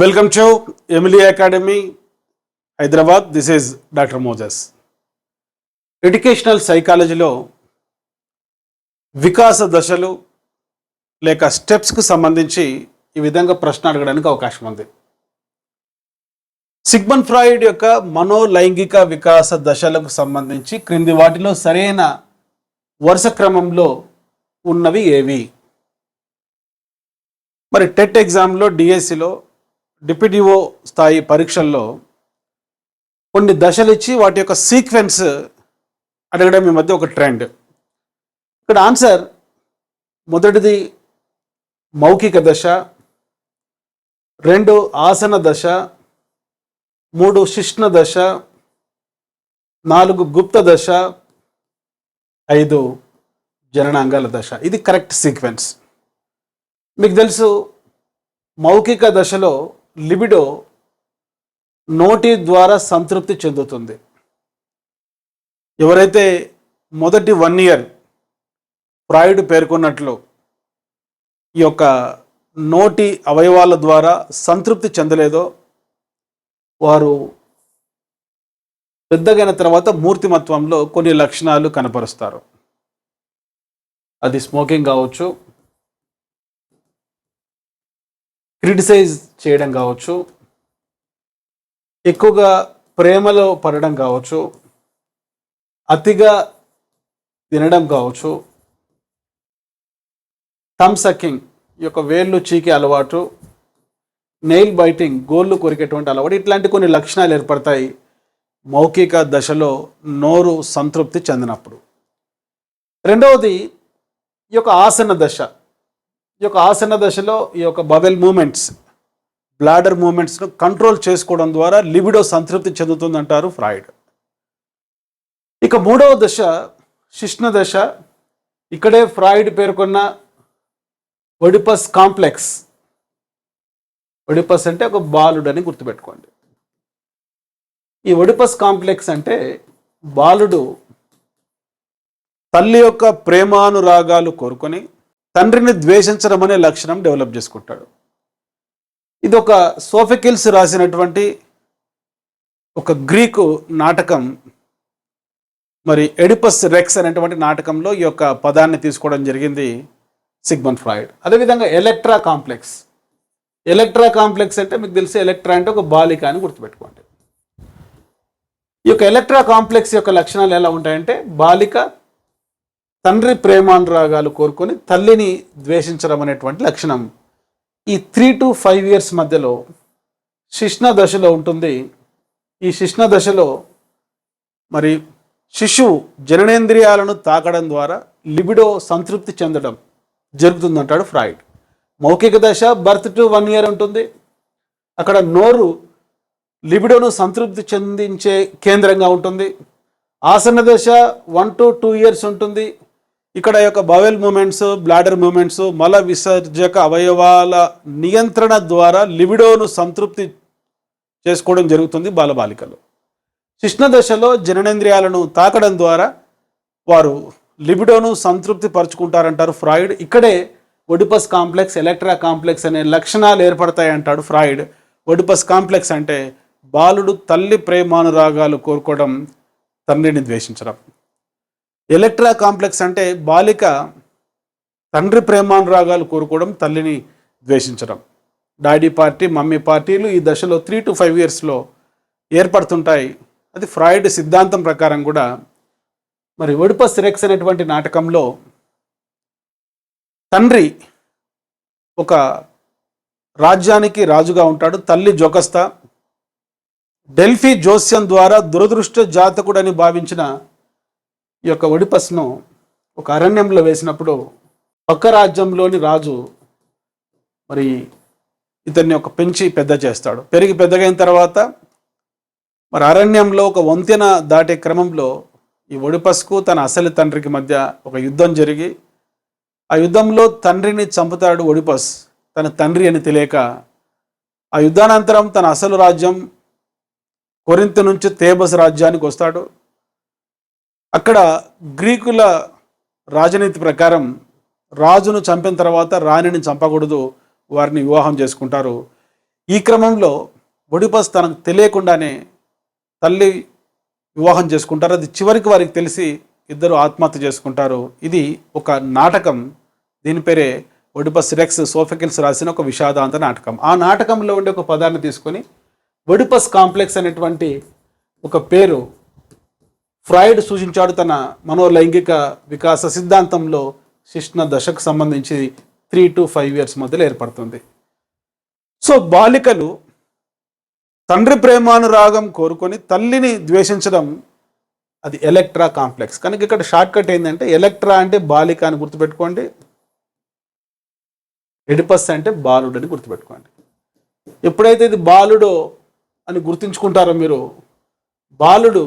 Welcome to Emily academy Hyderabad this is doctor Moses educational సైకాలజీలో వికాస దశలు లేక స్టెప్స్కు సంబంధించి ఈ విధంగా ప్రశ్న అడగడానికి అవకాశం ఉంది. సిగ్మన్ ఫ్రాయిడ్ యొక్క మనోలైంగిక వికాస దశలకు సంబంధించి క్రింది వాటిలో సరైన వరుస క్రమంలో ఉన్నవి ఏవి? మరి టెట్ ఎగ్జామ్లో డిఎస్సిలో డిప్యూటీఓ స్థాయి పరీక్షల్లో కొన్ని దశలు ఇచ్చి వాటి యొక్క సీక్వెన్స్ అడగడం ఈ మధ్య ఒక ట్రెండ్. ఇక్కడ ఆన్సర్ మొదటిది మౌఖిక దశ రెండు ఆసన దశ మూడు శిష్ణ దశ నాలుగు గుప్త దశ ఐదు జననాంగాల దశ. ఇది కరెక్ట్ సీక్వెన్స్. మీకు తెలుసు మౌఖిక దశలో లిబిడో నోటి ద్వారా సంతృప్తి చెందుతుంది. ఎవరైతే మొదటి వన్ ఇయర్ ప్రాయుడు పేర్కొన్నట్లు ఈ యొక్క నోటి అవయవాల ద్వారా సంతృప్తి చెందలేదో వారు పెద్దగైన తర్వాత మూర్తిమత్వంలో కొన్ని లక్షణాలు కనపరుస్తారు. అది స్మోకింగ్ కావచ్చు క్రిటిసైజ్ చేయడం కావచ్చు ఎక్కువగా ప్రేమలో పడడం కావచ్చు అతిగా తినడం కావచ్చు థమ్ సక్కింగ్ ఈ యొక్క వేళ్ళు చీకే అలవాటు నెయిల్ బైటింగ్ గోళ్ళు కొరికేటువంటి అలవాటు ఇట్లాంటి కొన్ని లక్షణాలు ఏర్పడతాయి మౌఖిక దశలో నోరు సంతృప్తి చెందినప్పుడు. రెండవది ఈ యొక్క ఆసన దశ. ఈ యొక్క ఆసన దశలో ఈ యొక్క బబెల్ మూమెంట్స్ బ్లాడర్ మూమెంట్స్ను కంట్రోల్ చేసుకోవడం ద్వారా లిబిడో సంతృప్తి చెందుతుందంటారు ఫ్రాయిడ్. ఇక మూడవ దశ శిష్ణ దశ. ఇక్కడే ఫ్రాయిడ్ పేర్కొన్న ఒడిపస్ కాంప్లెక్స్. ఒడిపస్ అంటే ఒక బాలుడు అని గుర్తుపెట్టుకోండి. ఈ ఒడిపస్ కాంప్లెక్స్ అంటే బాలుడు తల్లి యొక్క ప్రేమానురాగాలు కోరుకొని తండ్రిని ద్వేషించడం అనే లక్షణం డెవలప్ చేసుకుంటాడు. ఇది ఒక సోఫికిల్స్ రాసినటువంటి ఒక గ్రీకు నాటకం. మరి ఎడిపస్ రెక్స్ అనేటువంటి నాటకంలో ఈ యొక్క పదాన్ని తీసుకోవడం జరిగింది సిగ్మన్ ఫ్రాయిడ్. అదేవిధంగా ఎలక్ట్రా కాంప్లెక్స్. ఎలక్ట్రా కాంప్లెక్స్ అంటే మీకు తెలిసి ఎలక్ట్రా అంటే ఒక బాలిక అని గుర్తుపెట్టుకోండి. ఈ యొక్క ఎలక్ట్రా కాంప్లెక్స్ యొక్క లక్షణాలు ఎలా ఉంటాయంటే బాలిక తండ్రి ప్రేమానురాగాలు కోరుకొని తల్లిని ద్వేషించడం అనేటువంటి లక్షణం. ఈ త్రీ టు ఫైవ్ ఇయర్స్ మధ్యలో శిష్ణ దశలో ఉంటుంది. ఈ శిష్ణ దశలో మరి శిశువు జననేంద్రియాలను తాకడం ద్వారా లిబిడో సంతృప్తి చెందడం జరుగుతుందంటాడు ఫ్రాయిడ్. మౌఖిక దశ బర్త్ టు వన్ ఇయర్ ఉంటుంది. అక్కడ నోరు లిబిడోను సంతృప్తి చెందించే కేంద్రంగా ఉంటుంది. ఆసన దశ వన్ టు టూ ఇయర్స్ ఉంటుంది. ఇక్కడ యొక్క బవెల్ మూమెంట్స్ బ్లాడర్ మూమెంట్స్ మల విసర్జక అవయవాల నియంత్రణ ద్వారా లిబిడోను సంతృప్తి చేసుకోవడం జరుగుతుంది బాలబాలికలు. శిష్ణ దశలో జననేంద్రియాలను తాకడం ద్వారా వారు లిబిడోను సంతృప్తి పరుచుకుంటారంటారు ఫ్రాయిడ్. ఇక్కడే ఒడిపస్ కాంప్లెక్స్ ఎలక్ట్రా కాంప్లెక్స్ అనే లక్షణాలు ఏర్పడతాయి అంటాడు ఫ్రాయిడ్. ఒడిపస్ కాంప్లెక్స్ అంటే బాలుడు తల్లి ప్రేమానురాగాలు కోరుకోవడం తండ్రిని ద్వేషించడం. ఎలక్ట్రా కాంప్లెక్స్ అంటే బాలిక తండ్రి ప్రేమానురాగాలు కోరుకోవడం తల్లిని ద్వేషించడం. డాడీ పార్టీ మమ్మీ పార్టీలు ఈ దశలో త్రీ టు ఫైవ్ ఇయర్స్లో ఏర్పడుతుంటాయి. అది ఫ్రాయిడ్ సిద్ధాంతం ప్రకారం కూడా. మరి ఒడిపస్ రెక్స్ అనేటువంటి నాటకంలో తండ్రి ఒక రాజ్యానికి రాజుగా ఉంటాడు తల్లి జోకస్తా. డెల్ఫీ జోస్యం ద్వారా దురదృష్ట జాతకుడని భావించిన ఈ యొక్క ఒడిపస్ను ఒక అరణ్యంలో వేసినప్పుడు పక్క రాజ్యంలోని రాజు మరి ఇతన్ని ఒక పెంచి పెద్ద చేస్తాడు. పెరిగి పెద్దగైన తర్వాత మరి అరణ్యంలో ఒక వంతెన దాటే క్రమంలో ఈ ఒడిపస్కు తన అసలు తండ్రికి మధ్య ఒక యుద్ధం జరిగి ఆ యుద్ధంలో తండ్రిని చంపుతాడు ఒడిపస్ తన తండ్రి అని తెలియక ఆ యుద్ధానంతరం తన అసలు రాజ్యం కొరింత నుంచి తేబస్ రాజ్యానికి వస్తాడు. అక్కడ గ్రీకుల రాజనీతి ప్రకారం రాజును చంపిన తర్వాత రాణిని చంపకూడదు వారిని వివాహం చేసుకుంటారు. ఈ క్రమంలో ఒడిపస్ తనకు తెలియకుండానే తల్లి వివాహం చేసుకుంటారు. అది చివరికి వారికి తెలిసి ఇద్దరు ఆత్మహత్య చేసుకుంటారు. ఇది ఒక నాటకం. దీని పేరే ఒడిపస్ రెక్స్ సోఫెకిల్స్ రాసిన ఒక విషాదాంత నాటకం. ఆ నాటకంలో ఉండే ఒక పదాన్ని తీసుకొని ఒడిపస్ కాంప్లెక్స్ అనేటువంటి ఒక పేరు ఫ్రాయిడ్ సూచించాడు తన మనోలైంగిక వికాస సిద్ధాంతంలో శిష్ణ దశకు సంబంధించి త్రీ టు ఫైవ్ ఇయర్స్ మధ్యలో ఏర్పడుతుంది. సో బాలికలు తండ్రి ప్రేమానురాగం కోరుకొని తల్లిని ద్వేషించడం అది ఎలక్ట్రా కాంప్లెక్స్. కనుక ఇక్కడ షార్ట్కట్ ఏంటంటే ఎలక్ట్రా అంటే బాలిక అని గుర్తుపెట్టుకోండి. ఎడిపస్ అంటే బాలుడు అని గుర్తుపెట్టుకోండి. ఎప్పుడైతే ఇది బాలుడో అని గుర్తుంచుకుంటారో మీరు బాలుడు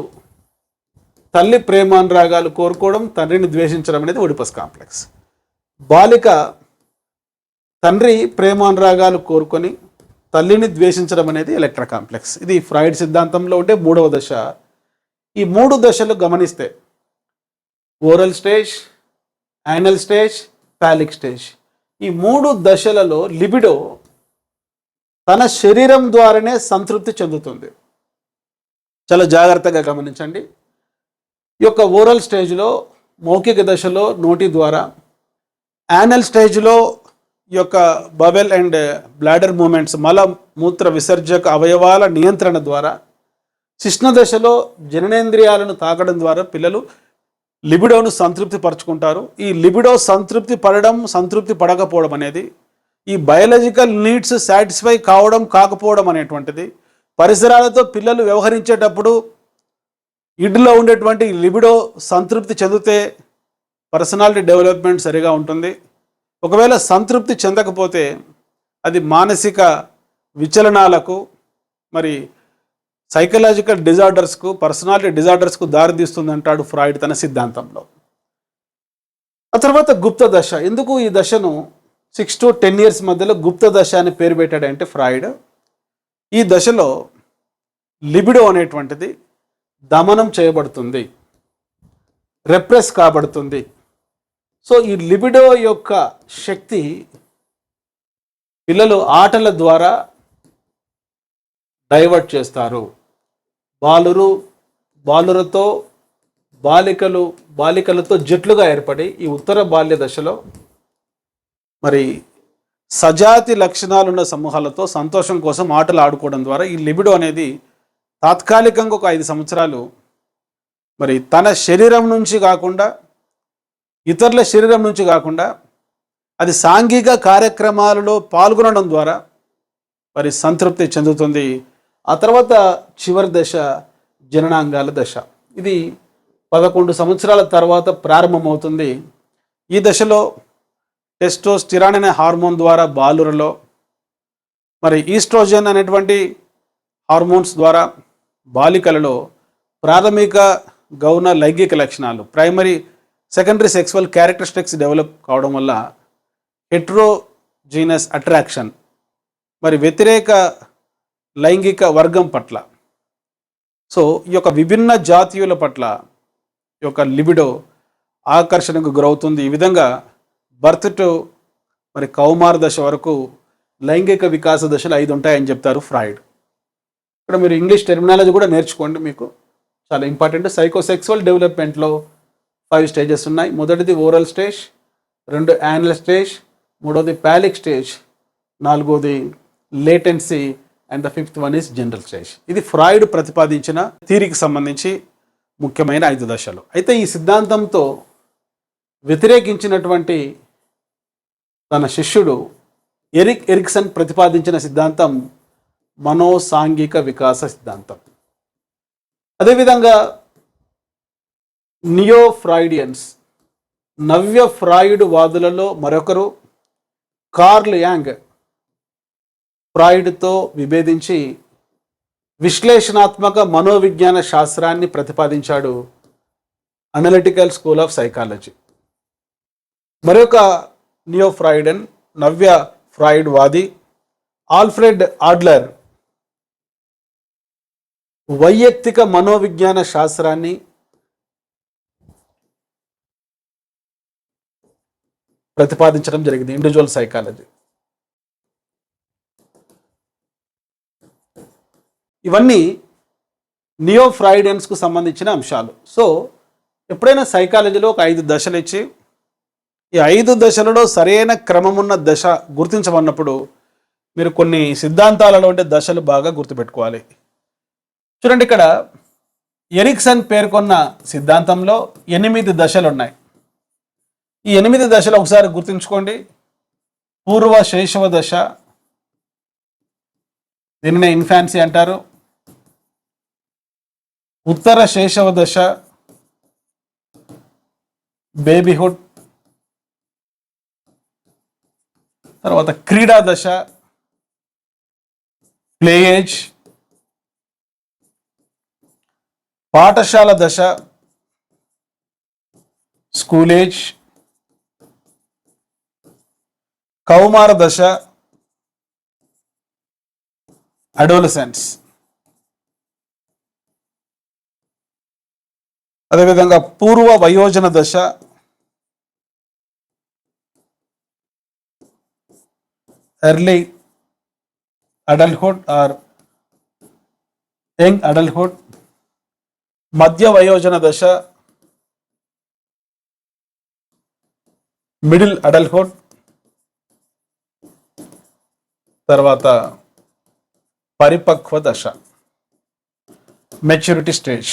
తల్లి ప్రేమానురాగాలు కోరుకోవడం తండ్రిని ద్వేషించడం అనేది ఒడిపస్ కాంప్లెక్స్. బాలిక తండ్రి ప్రేమానురాగాలు కోరుకొని తల్లిని ద్వేషించడం అనేది ఎలక్ట్రా కాంప్లెక్స్. ఇది ఫ్రాయిడ్ సిద్ధాంతంలో ఉండే మూడవ దశ. ఈ మూడు దశలు గమనిస్తే oral stage anal stage phallic stage. ఈ మూడు దశలలో లిబిడో తన శరీరం ద్వారానే సంతృప్తి చెందుతుంది. చాలా జాగ్రత్తగా గమనించండి. యొక్క ఓరల్ స్టేజ్లో మౌఖిక దశలో నోటి ద్వారా యానల్ స్టేజ్లో యొక్క బబెల్ అండ్ బ్లాడర్ మూమెంట్స్ మల మూత్ర విసర్జక అవయవాల నియంత్రణ ద్వారా శిష్ణ దశలో జననేంద్రియాలను తాకడం ద్వారా పిల్లలు లిబిడోను సంతృప్తి పరుచుకుంటారు. ఈ లిబిడో సంతృప్తి పడడం సంతృప్తి పడకపోవడం అనేది ఈ బయాలజికల్ నీడ్స్ సాటిస్ఫై కావడం కాకపోవడం అనేటువంటిది పరిసరాలతో పిల్లలు వ్యవహరించేటప్పుడు ఇడ్లో ఉండేటువంటి లిబిడో సంతృప్తి చెందితే పర్సనాలిటీ డెవలప్మెంట్ సరిగా ఉంటుంది. ఒకవేళ సంతృప్తి చెందకపోతే అది మానసిక విచలనాలకు మరి సైకలాజికల్ డిజార్డర్స్కు పర్సనాలిటీ డిజార్డర్స్కు దారితీస్తుంది అంటాడు ఫ్రాయిడ్ తన సిద్ధాంతంలో. ఆ తర్వాత గుప్త దశ. ఎందుకు ఈ దశను సిక్స్ టు టెన్ ఇయర్స్ మధ్యలో గుప్త దశ అని పేరు పెట్టాడంటే ఫ్రాయిడ్. ఈ దశలో లిబిడో అనేటువంటిది దమనం చేయబడుతుంది. రెప్రెస్ కాబడుతుంది. సో ఈ లిబిడో యొక్క శక్తి పిల్లలు ఆటల ద్వారా డైవర్ట్ చేస్తారు. బాలురు బాలురతో బాలికలు బాలికలతో జట్లుగా ఏర్పడి ఈ ఉత్తర బాల్య దశలో మరి సజాతి లక్షణాలున్న సమూహాలతో సంతోషం కోసం ఆటలు ఆడుకోవడం ద్వారా ఈ లిబిడో అనేది తాత్కాలికంగా ఒక ఐదు సంవత్సరాలు మరి తన శరీరం నుంచి కాకుండా ఇతరుల శరీరం నుంచి కాకుండా అది సాంఘిక కార్యక్రమాలలో పాల్గొనడం ద్వారా మరి సంతృప్తి చెందుతుంది. ఆ తర్వాత చివరి దశ జననాంగాల దశ. ఇది పదకొండు సంవత్సరాల తర్వాత ప్రారంభమవుతుంది. ఈ దశలో టెస్టోస్టిరాన్ అనే హార్మోన్ ద్వారా బాలురలో మరి ఈస్ట్రోజన్ అనేటువంటి హార్మోన్స్ ద్వారా బాలికలలో ప్రాథమిక గౌణ లైంగిక లక్షణాలు primary secondary sexual characteristics develop కావడం వల్ల హెట్రోజీనస్ అట్రాక్షన్ మరి వ్యతిరేక లైంగిక వర్గం పట్ల. సో ఈ యొక్క విభిన్న జాతీయుల పట్ల ఈ యొక్క లిబిడో ఆకర్షణకు గురవుతుంది. ఈ విధంగా బర్త్ టు మరి కౌమార దశ వరకు లైంగిక వికాస దశలు ఐదు ఉంటాయని చెప్తారు ఫ్రాయిడ్ ఇక్కడ మీరు ఇంగ్లీష్ టెర్మినాలజీ కూడా నేర్చుకోండి మీకు. చాలా ఇంపార్టెంట్ సైకోసెక్సువల్ డెవలప్మెంట్లో ఫైవ్ స్టేజెస్ ఉన్నాయి. మొదటిది ఓరల్ స్టేజ్ రెండు యానల్ స్టేజ్ మూడోది ప్యాలిక్ స్టేజ్ నాలుగోది latency and the fifth one is general stage ఇది ఫ్రాయిడ్ ప్రతిపాదించిన థీరీకి సంబంధించి ముఖ్యమైన ఐదు దశలు. అయితే ఈ సిద్ధాంతంతో వ్యతిరేకించినటువంటి తన శిష్యుడు ఎరిక్ ఎరిక్సన్ ప్రతిపాదించిన సిద్ధాంతం మనోసాంఘిక వికాస సిద్ధాంతం. అదేవిధంగా నియో ఫ్రాయిడియన్స్ నవ్య ఫ్రాయిడ్ వాదులలో మరొకరు కార్ల్ యాంగ్ ఫ్రాయిడ్తో విభేదించి విశ్లేషణాత్మక మనోవిజ్ఞాన శాస్త్రాన్ని ప్రతిపాదించాడు అనలిటికల్ స్కూల్ ఆఫ్ సైకాలజీ మరొక నియో ఫ్రాయిడన్ నవ్య ఫ్రాయిడ్ వాది ఆల్ఫ్రెడ్ ఆడ్లర్ వైయక్తిక మనోవిజ్ఞాన శాస్త్రాన్ని ప్రతిపాదించడం జరిగింది ఇండివిజువల్ సైకాలజీ ఇవన్నీ నియో ఫ్రైడెన్స్కు సంబంధించిన అంశాలు. సో ఎప్పుడైనా సైకాలజీలో ఒక ఐదు దశలు ఇచ్చి ఈ ఐదు దశలలో సరైన క్రమమున్న దశ గుర్తించమన్నప్పుడు మీరు కొన్ని సిద్ధాంతాలలో ఉండే దశలు బాగా గుర్తుపెట్టుకోవాలి. చూడండి ఇక్కడ ఎరిక్సన్ పేర్కొన్న సిద్ధాంతంలో ఎనిమిది దశలు ఉన్నాయి ఈ ఎనిమిది దశలు ఒకసారి గుర్తుంచుకోండి. పూర్వ శైశవ దశ దీనినే ఇన్ఫాన్సీ అంటారు. ఉత్తర శైశవ దశ బేబీహుడ్ తర్వాత క్రీడా దశ ప్లేయేజ్ ఏజ్ పాఠశాల దశ స్కూల్ ఏజ్ కౌమార దశ అడోలసెన్స్ అదేవిధంగా పూర్వ వయోజన దశ early adulthood or young adulthood మధ్య వయోజన దశ మిడిల్ అడల్ట్హుడ్ తర్వాత పరిపక్వ దశ మెచ్యూరిటీ స్టేజ్.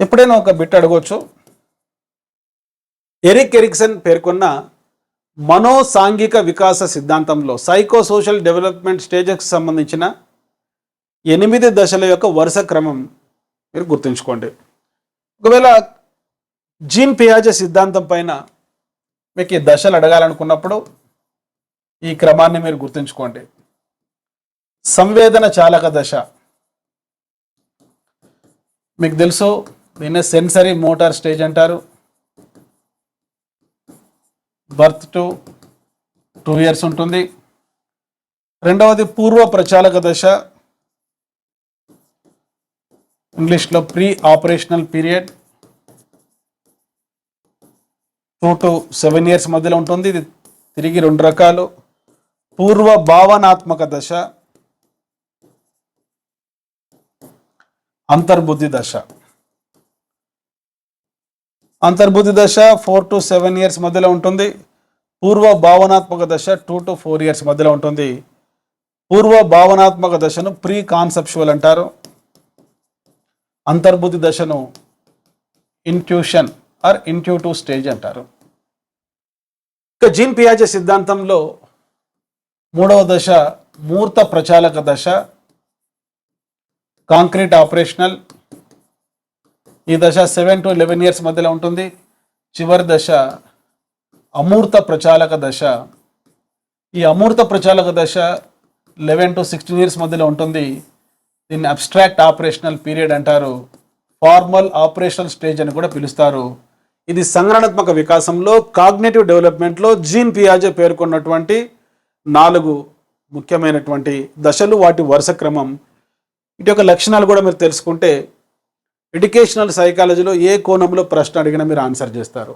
ఎప్పుడైనా ఒక బిట్ అడగవచ్చు ఎరిక్ ఎరిక్సన్ పేర్కొన్న మనోసాంఘిక వికాస సిద్ధాంతంలో సైకో సోషల్ డెవలప్మెంట్ స్టేజెస్కి సంబంధించిన ఎనిమిది దశల యొక్క వరుస క్రమం మీరు గుర్తుంచుకోండి. ఒకవేళ జీన్ పియాజే సిద్ధాంతం పైన మీకు ఈ దశలు అడగాలనుకున్నప్పుడు ఈ క్రమాన్ని మీరు గుర్తుంచుకోండి. సంవేదన చాలక దశ. మీకు తెలుసు దీన్నే సెన్సరీ మోటార్ స్టేజ్ అంటారు. బర్త్ టు టూ ఇయర్స్ ఉంటుంది. రెండవది పూర్వ ప్రచాలక దశ. ఇంగ్లీష్లో pre operational period two to seven years మధ్యలో ఉంటుంది. ఇది తిరిగి రెండు రకాలు. పూర్వ భావనాత్మక దశ అంతర్బుద్ధి దశ. అంతర్బుద్ధి దశ ఫోర్ టు సెవెన్ ఇయర్స్ మధ్యలో ఉంటుంది. పూర్వ భావనాత్మక దశ టూ టు ఫోర్ ఇయర్స్ మధ్యలో ఉంటుంది. పూర్వ భావనాత్మక దశను ప్రీ కాన్సెప్చువల్ అంటారు. అంతర్బుద్ధి దశను ఇంట్యూషన్ ఆర్ ఇంట్యూటివ్ స్టేజ్ అంటారు. ఇక జీన్ పియాజే సిద్ధాంతంలో మూడవ దశ మూర్త ప్రచాలక దశ కాంక్రీట్ ఆపరేషనల్ ఈ దశ సెవెన్ టు లెవెన్ ఇయర్స్ మధ్యలో ఉంటుంది. చివరి దశ అమూర్త ప్రచాలక దశ. ఈ అమూర్త ప్రచాలక దశ లెవెన్ టు సిక్స్టీన్ ఇయర్స్ మధ్యలో ఉంటుంది. దీన్ని అబ్స్ట్రాక్ట్ ఆపరేషనల్ పీరియడ్ అంటారు. ఫార్మల్ ఆపరేషనల్ స్టేజ్ అని కూడా పిలుస్తారు. ఇది సంగ్రహణాత్మక వికాసంలో కాగ్నేటివ్ డెవలప్మెంట్లో జీన్ పియాజే పేర్కొన్నటువంటి నాలుగు ముఖ్యమైనటువంటి దశలు వాటి వరుస క్రమం. ఇటు యొక్క లక్షణాలు కూడా మీరు తెలుసుకుంటే ఎడ్యుకేషనల్ సైకాలజీలో ఏ కోణంలో ప్రశ్న అడిగినా మీరు ఆన్సర్ చేస్తారు.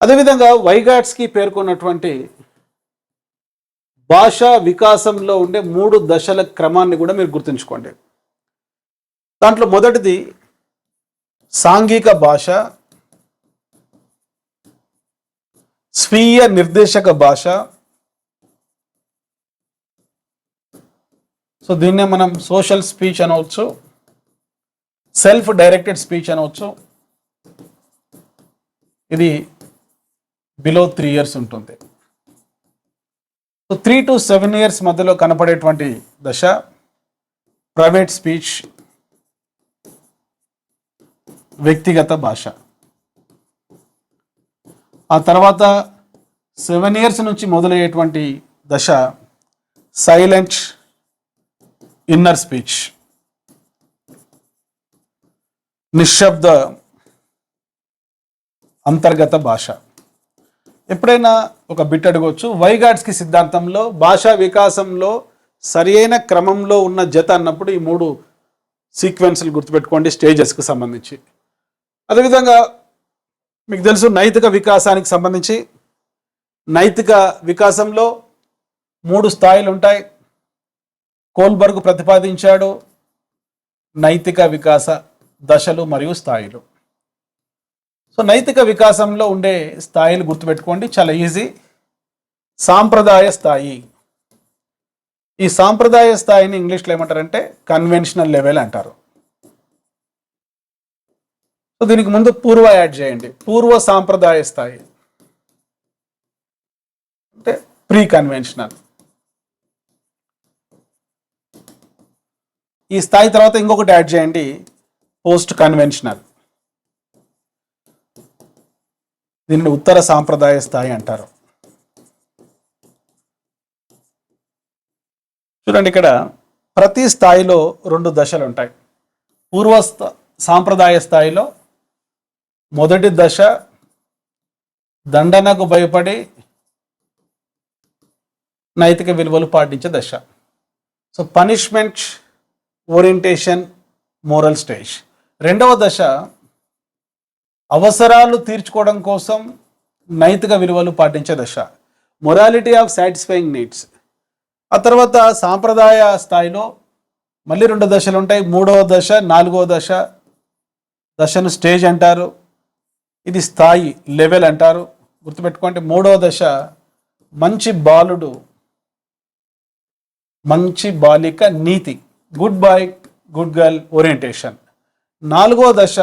అదేవిధంగా వైగాట్స్కి పేర్కొన్నటువంటి భాషా వికాసంలో ఉండే మూడు దశల క్రమాన్ని కూడా మీరు గుర్తుంచుకోండి. దాంట్లో మొదటిది సాంఘిక భాష స్వీయ నిర్దేశక భాష. సో దీన్నే మనం సోషల్ స్పీచ్ అనవచ్చు సెల్ఫ్ డైరెక్టెడ్ స్పీచ్ అనవచ్చు. ఇది బిలో త్రీ ఇయర్స్ ఉంటుంది. So three to seven years మధ్యలో కనపడేటువంటి దశ ప్రైవేట్ స్పీచ్ వ్యక్తిగత భాష. ఆ తర్వాత సెవెన్ ఇయర్స్ నుంచి మొదలయ్యేటువంటి దశ సైలెంట్ ఇన్నర్ స్పీచ్ నిశ్శబ్ద అంతర్గత భాష. ఎప్పుడైనా ఒక బిట్ అడగవచ్చు వైగాడ్స్కి సిద్ధాంతంలో భాషా వికాసంలో సరియైన క్రమంలో ఉన్న జత అన్నప్పుడు ఈ మూడు సీక్వెన్స్లు గుర్తుపెట్టుకోండి స్టేజెస్కి సంబంధించి. అదేవిధంగా మీకు తెలుసు నైతిక వికాసానికి సంబంధించి నైతిక వికాసంలో మూడు స్థాయిలు ఉంటాయి. కోల్బర్గ్ ప్రతిపాదించాడు నైతిక వికాస దశలు మరియు స్థాయిలు. సో నైతిక వికాసంలో ఉండే స్థాయిలు గుర్తుపెట్టుకోండి. చాలా ఈజీ. సాంప్రదాయ స్థాయి. ఈ సాంప్రదాయ స్థాయిని ఇంగ్లీష్లో ఏమంటారంటే కన్వెన్షనల్ లెవెల్ అంటారు. సో దీనికి ముందు పూర్వ యాడ్ చేయండి. పూర్వ సాంప్రదాయ స్థాయి. అంటే ప్రీ కన్వెన్షనల్ ఈ స్థాయి తర్వాత ఇంకొకటి యాడ్ చేయండి. పోస్ట్ కన్వెన్షనల్ దీనిని ఉత్తర సాంప్రదాయ స్థాయి అంటారు. చూడండి ఇక్కడ ప్రతి స్థాయిలో రెండు దశలు ఉంటాయి. పూర్వస్థ సాంప్రదాయ స్థాయిలో మొదటి దశ దండనకు భయపడి నైతిక విలువలు పాటించే దశ. So punishment orientation moral stage. రెండవ దశ అవసరాలు తీర్చుకోవడం కోసం నైతిక విలువలు పాటించే దశ. మొరాలిటీ ఆఫ్ సాటిస్ఫైయింగ్ నీడ్స్ ఆ తర్వాత సాంప్రదాయ స్థాయిలో మళ్ళీ రెండు దశలు ఉంటాయి. మూడవ దశ నాలుగవ దశ దశను స్టేజ్ అంటారు. ఇది స్థాయి లెవెల్ అంటారు. గుర్తుపెట్టుకోండి మూడవ దశ మంచి బాలుడు మంచి బాలిక నీతి. Good boy good girl orientation నాలుగో దశ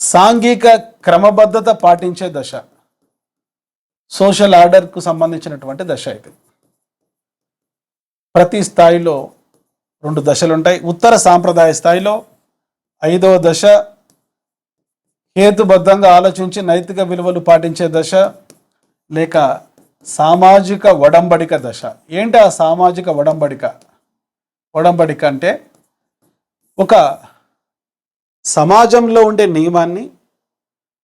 సాంఘిక క్రమబద్ధత పాటించే దశ. సోషల్ ఆర్డర్కు సంబంధించినటువంటి దశ ఇది. ప్రతి స్థాయిలో రెండు దశలు ఉంటాయి. ఉత్తర సాంప్రదాయ స్థాయిలో ఐదవ దశ హేతుబద్ధంగా ఆలోచించి నైతిక విలువలు పాటించే దశ లేక సామాజిక ఒడంబడిక దశ. ఏంటి ఆ సామాజిక ఒడంబడిక ఒడంబడిక అంటే ఒక సమాజంలో ఉండే నియమాన్ని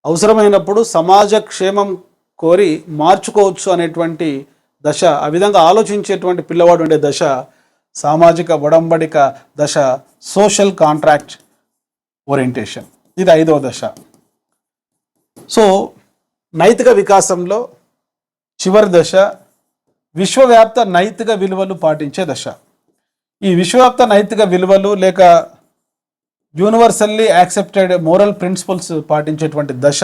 అవసరమైనప్పుడు సమాజ క్షేమం కోరి మార్చుకోవచ్చు అనేటువంటి దశ ఆ విధంగా ఆలోచించేటువంటి పిల్లవాడు ఉండే దశ సామాజిక ఒడంబడిక దశ సోషల్ కాంట్రాక్ట్ ఓరియంటేషన్. ఇది ఐదవ దశ. సో నైతిక వికాసంలో చివరి దశ విశ్వవ్యాప్త నైతిక విలువలు పాటించే దశ. ఈ విశ్వవ్యాప్త నైతిక విలువలు లేక యూనివర్సల్లీ యాక్సెప్టెడ్ మోరల్ ప్రిన్సిపల్స్ పాటించేటువంటి దశ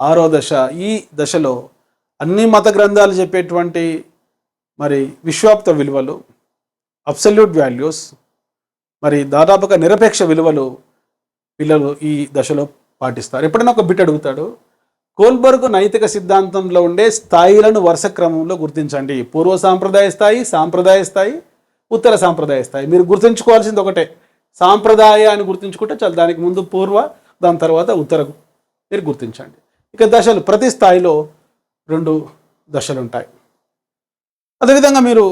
ఆరో దశ. ఈ దశలో అన్ని మత గ్రంథాలు చెప్పేటువంటి మరి విశ్వాప్త విలువలు అబ్సల్యూట్ వాల్యూస్ మరి దాదాపుగా నిరపేక్ష విలువలు పిల్లలు ఈ దశలో పాటిస్తారు. ఎప్పుడైనా ఒక బిట్ అడుగుతాడు కోల్బర్గ్ నైతిక సిద్ధాంతంలో ఉండే స్థాయిలను వరుస క్రమంలో గుర్తించండి. పూర్వ సాంప్రదాయ స్థాయి సాంప్రదాయ స్థాయి ఉత్తర సాంప్రదాయ స్థాయి. మీరు గుర్తుంచుకోవాల్సింది ఒకటే సాంప్రదాయ అని గుర్తుంచుకుంటే చాలు. దానికి ముందు పూర్వ దాని తర్వాత ఉత్తరకు. మీరు గుర్తించండి. ఇక దశలు. ప్రతి స్థాయిలో రెండు దశలు ఉంటాయి. అదేవిధంగా మీరు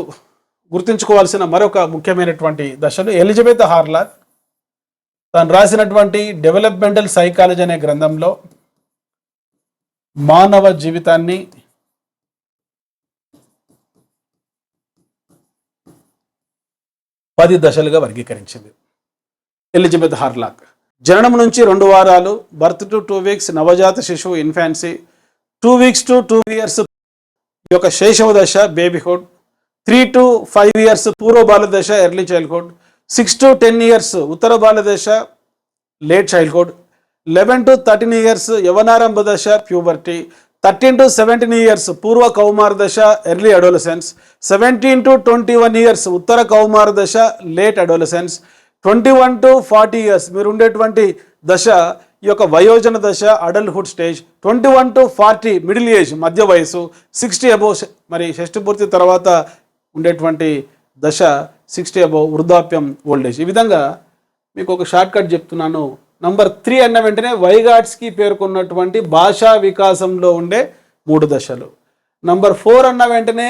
గుర్తుంచుకోవాల్సిన మరొక ముఖ్యమైనటువంటి దశలు ఎలిజబెత్ హార్లర్. తాను రాసినటువంటి డెవలప్మెంటల్ సైకాలజీ అనే గ్రంథంలో మానవ జీవితాన్ని పది దశలుగా వర్గీకరించింది. Elizabeth Hurlock. జననం నుంచి రెండు వారాలు బర్త్ టు టూ వీక్స్ నవజాత శిశువు infancy two weeks to two years యొక్క శైశవ దశ babyhood three to five years పూర్వ బాల దశ early childhood six to ten years ఉత్తర బాల దశ late childhood eleven to thirteen years యవనారంభ దశ puberty thirteen to seventeen years పూర్వ కౌమార దశ early adolescence seventeen to twenty one years ఉత్తర కౌమార దశ late adolescence twenty one to forty years మీరు ఉండేటువంటి దశ ఈ యొక్క వయోజన దశ adulthood stage. Twenty one to forty middle age మధ్య వయసు సిక్స్టీ అబోవ్ మరి షష్టి పూర్తి తర్వాత ఉండేటువంటి దశ సిక్స్టీ అబోవ్ వృద్ధాప్యం ఓల్డ్ ఏజ్. ఈ విధంగా మీకు ఒక షార్ట్ కట్ చెప్తున్నాను. నంబర్ త్రీ అన్న వెంటనే వైగాట్స్కి పేర్కొన్నటువంటి భాషా వికాసంలో ఉండే మూడు దశలు. నంబర్ ఫోర్ అన్న వెంటనే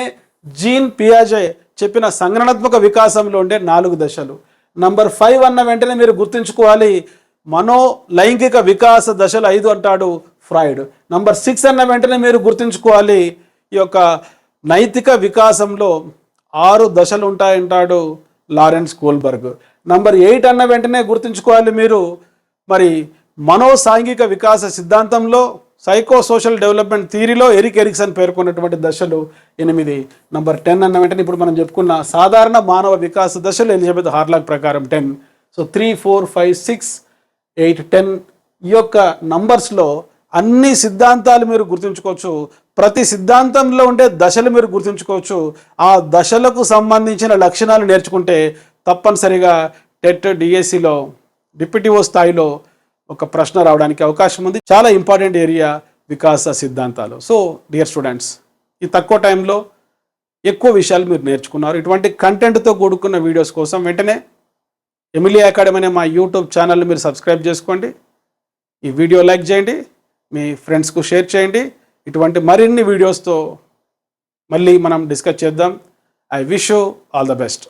జీన్ పియాజే చెప్పిన సంగ్రహాత్మక వికాసంలో ఉండే నాలుగు దశలు. నంబర్ ఫైవ్ అన్న వెంటనే మీరు గుర్తుంచుకోవాలి. మనో లైంగిక వికాస దశలు ఐదు అంటాడు ఫ్రాయిడ్. నంబర్ సిక్స్ అన్న వెంటనే మీరు గుర్తుంచుకోవాలి. ఈ యొక్క నైతిక వికాసంలో ఆరు దశలు ఉంటాయంటాడు లారెన్స్ కోల్బర్గ్. నంబర్ ఎయిట్ అన్న వెంటనే గుర్తుంచుకోవాలి మీరు. మరి మనో సాంఘిక వికాస సిద్ధాంతంలో సైకో సోషల్ డెవలప్మెంట్ థీరీలో ఎరిక్ ఎరిక్సన్ పేర్కొన్నటువంటి దశలు ఎనిమిది. నంబర్ టెన్ అన్న వెంటనే ఇప్పుడు మనం చెప్పుకున్న సాధారణ మానవ వికాస దశలు ఎలిజబెత్ హార్లాక్ ప్రకారం ten. So three four five six eight ten ఈ యొక్క నంబర్స్లో అన్ని సిద్ధాంతాలు మీరు గుర్తుంచుకోవచ్చు. ప్రతి సిద్ధాంతంలో ఉండే దశలు మీరు గుర్తుంచుకోవచ్చు. ఆ దశలకు సంబంధించిన లక్షణాలు నేర్చుకుంటే తప్పనిసరిగా టెట్ డిఎస్సిలో డిప్యూటీఓ స్థాయిలో ఒక ప్రశ్న రావడానికి అవకాశం ఉంది. చాలా ఇంపార్టెంట్ ఏరియా వికాస సిద్ధాంతాలు. సో డియర్ స్టూడెంట్స్ ఈ తక్కువ టైంలో ఎక్కువ విషయాలు మీరు నేర్చుకున్నారు. ఇటువంటి కంటెంట్తో కూడుకున్న వీడియోస్ కోసం వెంటనే ఎమిలియా అకాడమీ అనే మా యూట్యూబ్ ఛానల్ని మీరు సబ్స్క్రైబ్ చేసుకోండి. ఈ వీడియో లైక్ చేయండి. మీ ఫ్రెండ్స్కు షేర్ చేయండి. ఇటువంటి మరిన్ని వీడియోస్తో మళ్ళీ మనం డిస్కస్ చేద్దాం. I wish you all the best.